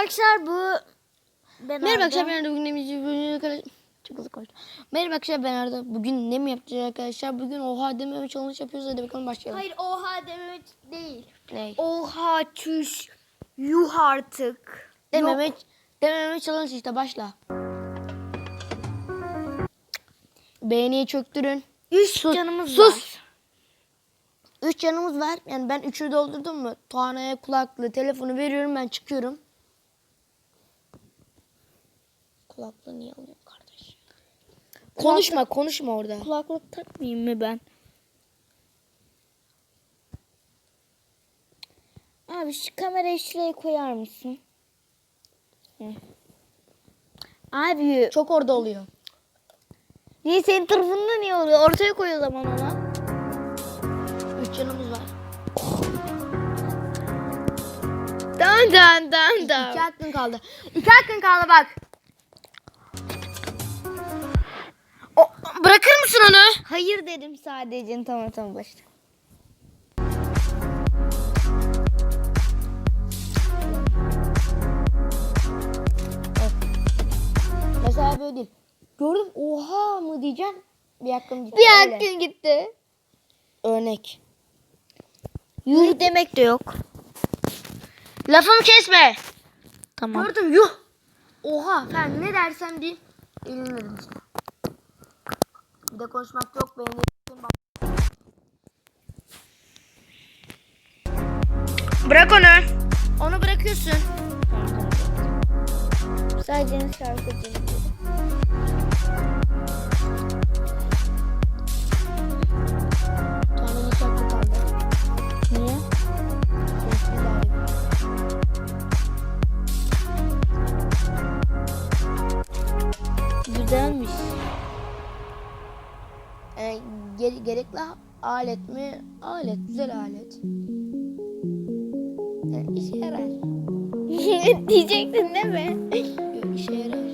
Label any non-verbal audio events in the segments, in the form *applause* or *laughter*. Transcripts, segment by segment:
Arkadaşlar bu ben Merhaba arkadaşlar ben Arda bugün ne mi yapacağız? Çok hızlı konuştum. Merhaba arkadaşlar ben Arda. Bugün ne mi yapacağız arkadaşlar? Bugün oha dememe challenge yapıyoruz. Hadi bakalım başlayalım. Hayır oha demek değil. Ne? Oha çüş. Yuh artık. Dememe, dememe challenge işte başla. Beğeniyi çöktürün. Üç canımız sus. var. Üç canımız var. Yani ben üçü doldurdum mu? Tuana'ya kulaklığı, telefonu veriyorum ben çıkıyorum. Kulaklığı niye alıyorsun kardeş? Konuşma konuşma orada. Kulaklık takmayayım mı ben? Abi şu kamerayı şuraya koyar mısın? Hı. Abi Çok orada oluyor. niye senin tarafında niye oluyor? Ortaya koy o zaman ona. Üç canımız var. Dan dan dan İki hakkın kaldı. İki hakkın kaldı bak. Hayır dedim sadece. Tamam tamam başla. Mesela böyle değil. Gördüm oha mı diyeceğim. Bir hakkım gitti. Bir öyle. hakkın gitti. Örnek. Yuh demek de yok. Lafımı kesme. Tamam. Gördüm yuh. Oha ben ne dersem diyeyim. Sana. Bir de konuşmak yok. Benim Bırak onu. Onu bırakıyorsun. Sadece şarkı dinliyorum. Ee, gere- gerekli alet mi? Alet. Güzel alet. Yani işe yarar. *laughs* Diyecektin değil mi? Yok, işe yarar.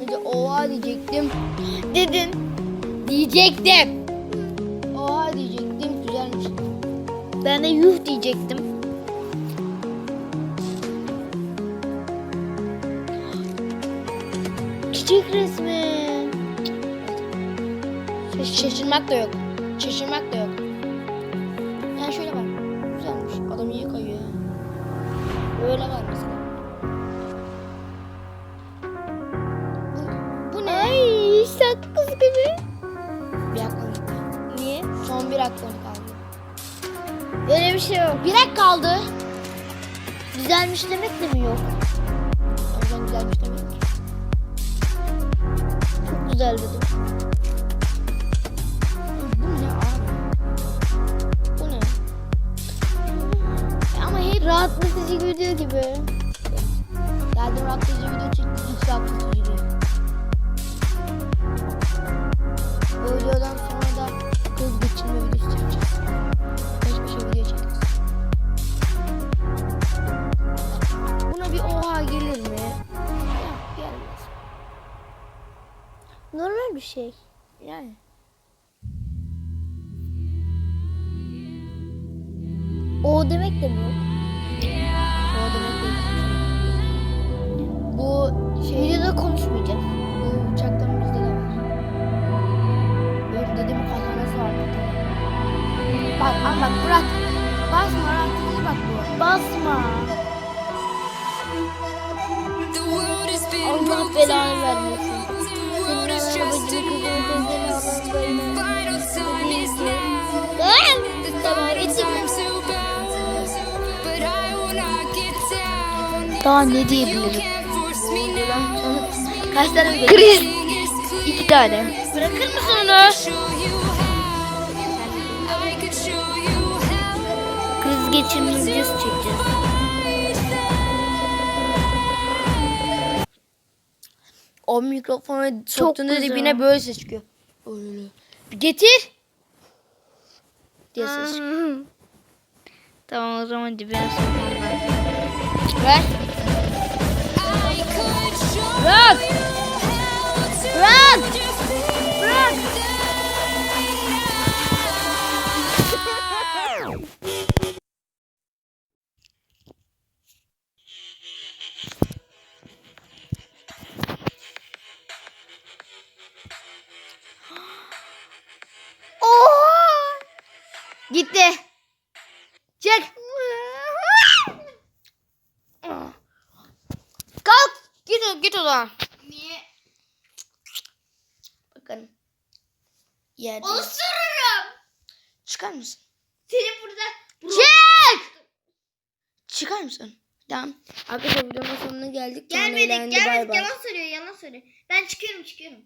Bir de oha diyecektim. Dedin. Diyecektim. Oha diyecektim. Güzelmiş. Ben de yuh diyecektim. Çiçek resmi. Şaş- Şaşırmak da yok. Şaşırmak da yok. Yani şöyle bak. Güzelmiş. Adam iyi kayıyor. Öyle var mesela. Bu, bu ne? Ay sakız gibi. Bir gitti. Niye? Son bir hakkım kaldı. Öyle bir şey yok. Bir hak kaldı. Güzelmiş demek de mi yok? O yüzden güzelmiş demek. Çok güzel dedim. Video gibi. Geldim rahatlatıcı video çektik. Hiç rahatlatıcı değil. Bu videodan sonra da kız geçirme videosu çekeceğiz. Peş peşe video çekeceğiz. Buna bir oha gelir mi? Gelmez. Normal bir şey. Yani. O demek de mi? Bu şey... Videoda konuşmayacağız. Bu uçaktan bizde de var. Böyle dedim kazanması var. Bak ama bak bırak. Basma rahatsız bak bu. Basma. Allah belanı vermesin. Geçin. Daha ne diyebilirim? Kaç tane? Kriz. İki tane. Bırakır mısın onu? Kriz geçirme videosu çekeceğiz. O mikrofonu soktuğunda dibine böyle ses çıkıyor. Öyle. Getir. Diye ses çıkıyor. Tamam o zaman dibine sokmam. Ver. Rock! Rock! Rock! Gitti. Kalk. Git o zaman. Niye? Bakın. Yerde. Osururum. Çıkar mısın? Seni burada. Çık. Çıkar mısın? Tamam. Arkadaşlar videonun sonuna geldik. Gelmedik eğlendi, bay gelmedik bay. yalan söylüyor yalan söylüyor. Ben çıkıyorum çıkıyorum.